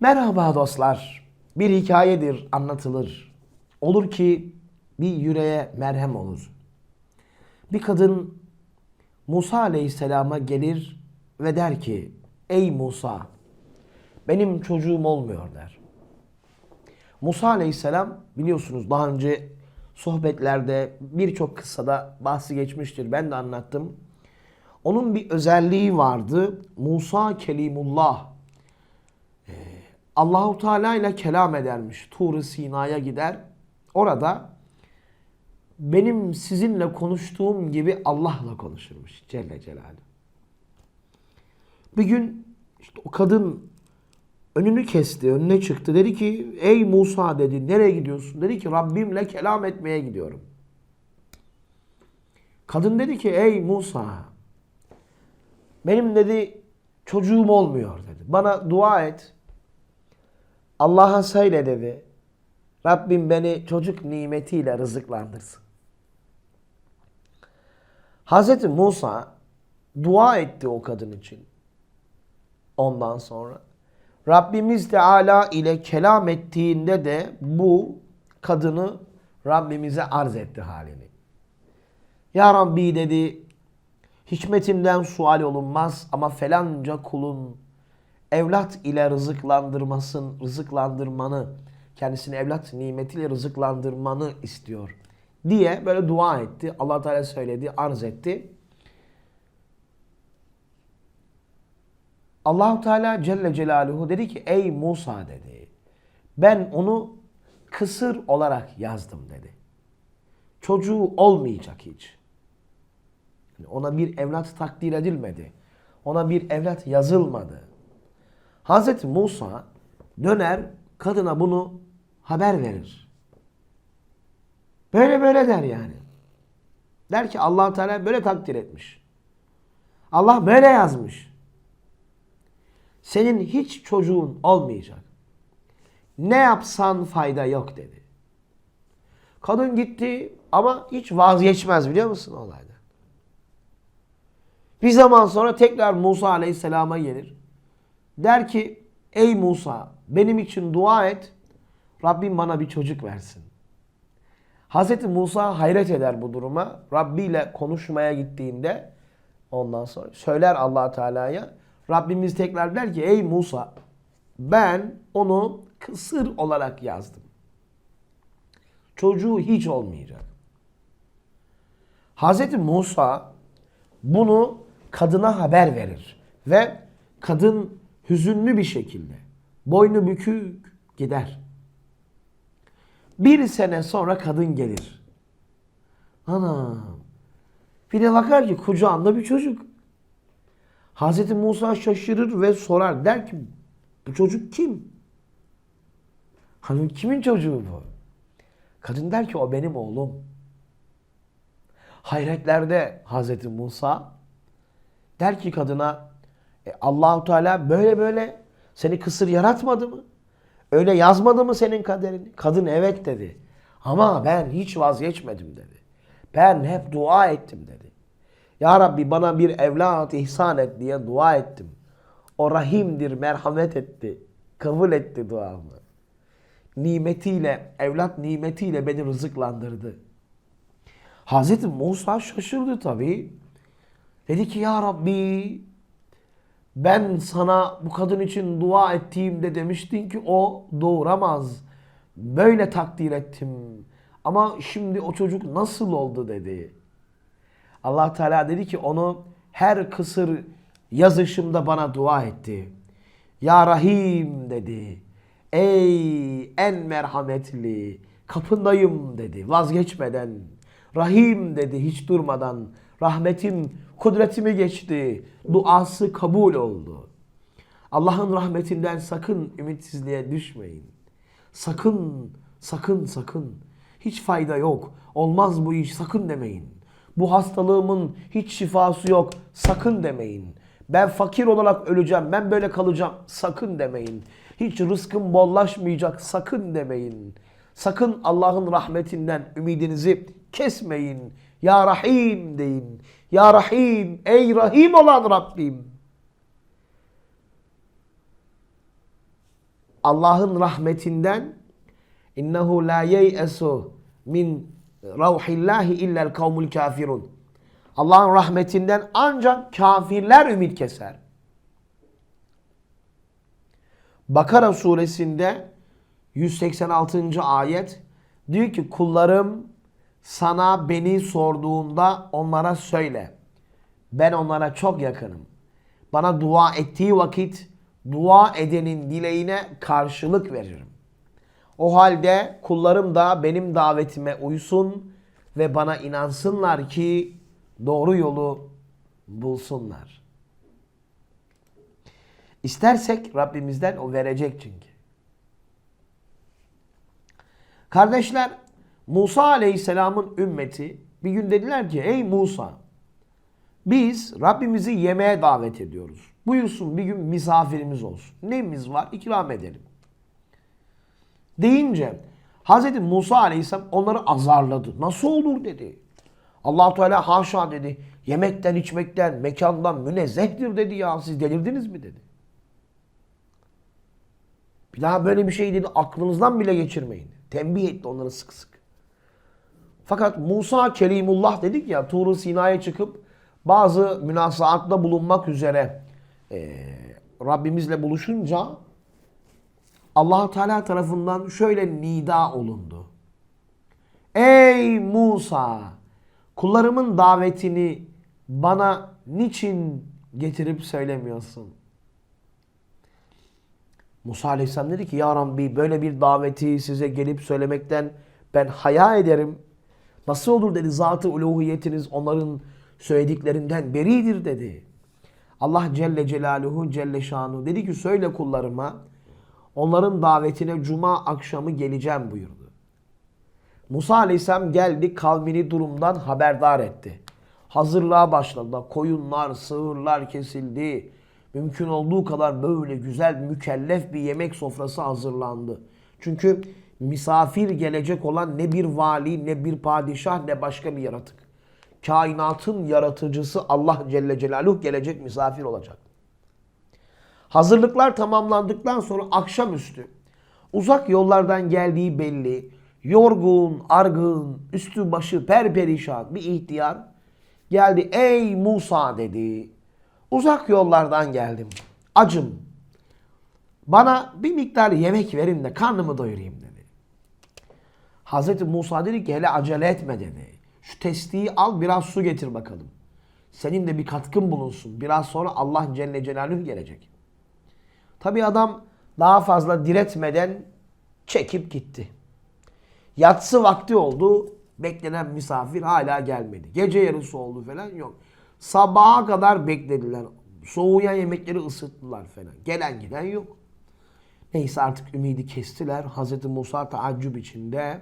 Merhaba dostlar. Bir hikayedir anlatılır. Olur ki bir yüreğe merhem olur. Bir kadın Musa aleyhisselama gelir ve der ki Ey Musa benim çocuğum olmuyor der. Musa aleyhisselam biliyorsunuz daha önce sohbetlerde birçok kıssada bahsi geçmiştir. Ben de anlattım. Onun bir özelliği vardı. Musa Kelimullah. Allahu Teala ile kelam edermiş. Tur-ı Sina'ya gider. Orada benim sizinle konuştuğum gibi Allah'la konuşurmuş Celle Celaluhu. Bir gün işte o kadın önünü kesti, önüne çıktı. Dedi ki ey Musa dedi nereye gidiyorsun? Dedi ki Rabbimle kelam etmeye gidiyorum. Kadın dedi ki ey Musa benim dedi çocuğum olmuyor dedi. Bana dua et. Allah'a söyle dedi. Rabbim beni çocuk nimetiyle rızıklandırsın. Hazreti Musa dua etti o kadın için. Ondan sonra Rabbimiz Teala ile kelam ettiğinde de bu kadını Rabbimize arz etti halini. Ya Rabbi dedi hikmetinden sual olunmaz ama felanca kulun evlat ile rızıklandırmasın, rızıklandırmanı, kendisini evlat nimetiyle rızıklandırmanı istiyor diye böyle dua etti. Allah Teala söyledi, arz etti. Allahu Teala Celle Celaluhu dedi ki ey Musa dedi. Ben onu kısır olarak yazdım dedi. Çocuğu olmayacak hiç. Ona bir evlat takdir edilmedi. Ona bir evlat yazılmadı. Hazreti Musa döner kadına bunu haber verir. Böyle böyle der yani. Der ki allah Teala böyle takdir etmiş. Allah böyle yazmış. Senin hiç çocuğun olmayacak. Ne yapsan fayda yok dedi. Kadın gitti ama hiç vazgeçmez biliyor musun olaydan? Bir zaman sonra tekrar Musa Aleyhisselam'a gelir. Der ki ey Musa benim için dua et. Rabbim bana bir çocuk versin. Hazreti Musa hayret eder bu duruma. Rabbi ile konuşmaya gittiğinde ondan sonra söyler allah Teala'ya. Rabbimiz tekrar der ki ey Musa ben onu kısır olarak yazdım. Çocuğu hiç olmayacak. Hazreti Musa bunu kadına haber verir ve kadın hüzünlü bir şekilde boynu bükük gider. Bir sene sonra kadın gelir. Ana bir de bakar ki kucağında bir çocuk. Hazreti Musa şaşırır ve sorar. Der ki bu çocuk kim? Hanım kimin çocuğu bu? Kadın der ki o benim oğlum. Hayretlerde Hazreti Musa der ki kadına e, Allahu Teala böyle böyle seni kısır yaratmadı mı? Öyle yazmadı mı senin kaderini? Kadın evet dedi. Ama ben hiç vazgeçmedim dedi. Ben hep dua ettim dedi. Ya Rabbi bana bir evlat ihsan et diye dua ettim. O rahimdir, merhamet etti. Kabul etti duamı. Nimetiyle, evlat nimetiyle beni rızıklandırdı. Hazreti Musa şaşırdı tabii. Dedi ki ya Rabbi ben sana bu kadın için dua ettiğimde demiştin ki o doğuramaz. Böyle takdir ettim. Ama şimdi o çocuk nasıl oldu dedi. Allah Teala dedi ki onu her kısır yazışımda bana dua etti. Ya Rahim dedi. Ey en merhametli kapındayım dedi vazgeçmeden. Rahim dedi hiç durmadan. Rahmetim kudretimi geçti. Duası kabul oldu. Allah'ın rahmetinden sakın ümitsizliğe düşmeyin. Sakın, sakın, sakın. Hiç fayda yok. Olmaz bu iş sakın demeyin. Bu hastalığımın hiç şifası yok. Sakın demeyin. Ben fakir olarak öleceğim. Ben böyle kalacağım. Sakın demeyin. Hiç rızkım bollaşmayacak. Sakın demeyin. Sakın Allah'ın rahmetinden ümidinizi kesmeyin. Ya Rahim deyin. Ya Rahim, ey Rahim olan Rabbim. Allah'ın rahmetinden innehu la yeyesu min ravhillahi illel kavmul kafirun. Allah'ın rahmetinden ancak kafirler ümit keser. Bakara suresinde 186. ayet diyor ki kullarım sana beni sorduğunda onlara söyle. Ben onlara çok yakınım. Bana dua ettiği vakit dua edenin dileğine karşılık veririm. O halde kullarım da benim davetime uysun ve bana inansınlar ki doğru yolu bulsunlar. İstersek Rabbimizden o verecek çünkü. Kardeşler Musa Aleyhisselam'ın ümmeti bir gün dediler ki ey Musa biz Rabbimizi yemeğe davet ediyoruz. Buyursun bir gün misafirimiz olsun. Neyimiz var? İkram edelim. Deyince Hz. Musa Aleyhisselam onları azarladı. Nasıl olur dedi. allah Teala haşa dedi. Yemekten, içmekten, mekandan münezzehtir dedi ya. Siz delirdiniz mi dedi. Bir daha böyle bir şey dedi aklınızdan bile geçirmeyin. Tembih etti onları sık sık. Fakat Musa Kelimullah dedik ya Tuğru Sina'ya çıkıp bazı münasaatta bulunmak üzere e, Rabbimizle buluşunca allah Teala tarafından şöyle nida olundu. Ey Musa! Kullarımın davetini bana niçin getirip söylemiyorsun? Musa Aleyhisselam dedi ki Ya Rabbi böyle bir daveti size gelip söylemekten ben haya ederim. Nasıl olur dedi zatı uluhiyetiniz onların söylediklerinden beridir dedi. Allah Celle Celaluhu Celle Şanu dedi ki söyle kullarıma onların davetine cuma akşamı geleceğim buyurdu. Musa Aleyhisselam geldi kavmini durumdan haberdar etti. Hazırlığa başladı. Koyunlar, sığırlar kesildi. Mümkün olduğu kadar böyle güzel, mükellef bir yemek sofrası hazırlandı. Çünkü misafir gelecek olan ne bir vali, ne bir padişah, ne başka bir yaratık. Kainatın yaratıcısı Allah Celle Celaluhu gelecek misafir olacak. Hazırlıklar tamamlandıktan sonra akşamüstü uzak yollardan geldiği belli, yorgun, argın, üstü başı perperişan bir ihtiyar geldi. Ey Musa dedi. Uzak yollardan geldim. Acım. Bana bir miktar yemek verin de karnımı doyurayım dedi. Hazreti Musa dedi ki hele acele etme dedi. Şu testiyi al biraz su getir bakalım. Senin de bir katkın bulunsun. Biraz sonra Allah Celle Celaluhu gelecek. Tabi adam daha fazla diretmeden çekip gitti. Yatsı vakti oldu. Beklenen misafir hala gelmedi. Gece yarısı oldu falan yok. Sabaha kadar beklediler. Soğuyan yemekleri ısıttılar falan. Gelen giden yok. Neyse artık ümidi kestiler. Hazreti Musa taaccüp içinde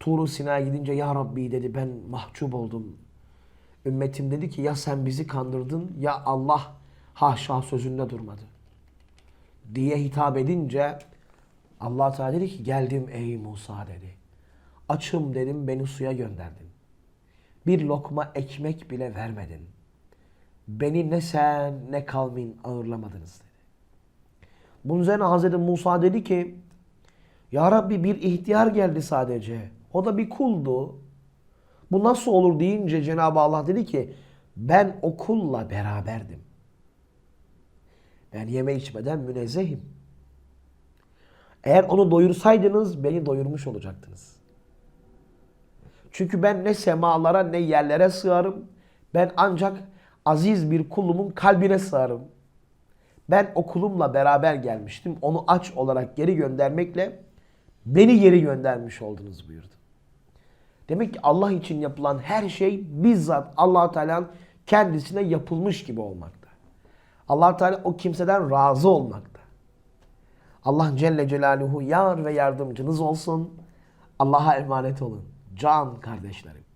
Tuğru Sina'ya gidince Ya Rabbi dedi ben mahcup oldum. Ümmetim dedi ki ya sen bizi kandırdın ya Allah haşa sözünde durmadı. Diye hitap edince Allah Teala dedi ki geldim ey Musa dedi. Açım dedim beni suya gönderdin. Bir lokma ekmek bile vermedin. Beni ne sen ne kavmin ağırlamadınız dedi. Bunun üzerine Hazreti Musa dedi ki Ya Rabbi bir ihtiyar geldi sadece. O da bir kuldu. Bu nasıl olur deyince Cenab-ı Allah dedi ki ben o kulla beraberdim. Ben yeme içmeden münezzehim. Eğer onu doyursaydınız beni doyurmuş olacaktınız. Çünkü ben ne semalara ne yerlere sığarım. Ben ancak aziz bir kulumun kalbine sığarım. Ben o kulumla beraber gelmiştim. Onu aç olarak geri göndermekle beni geri göndermiş oldunuz buyurdu. Demek ki Allah için yapılan her şey bizzat allah Teala'nın kendisine yapılmış gibi olmakta. allah Teala o kimseden razı olmakta. Allah Celle Celaluhu yar ve yardımcınız olsun. Allah'a emanet olun. Can kardeşlerim.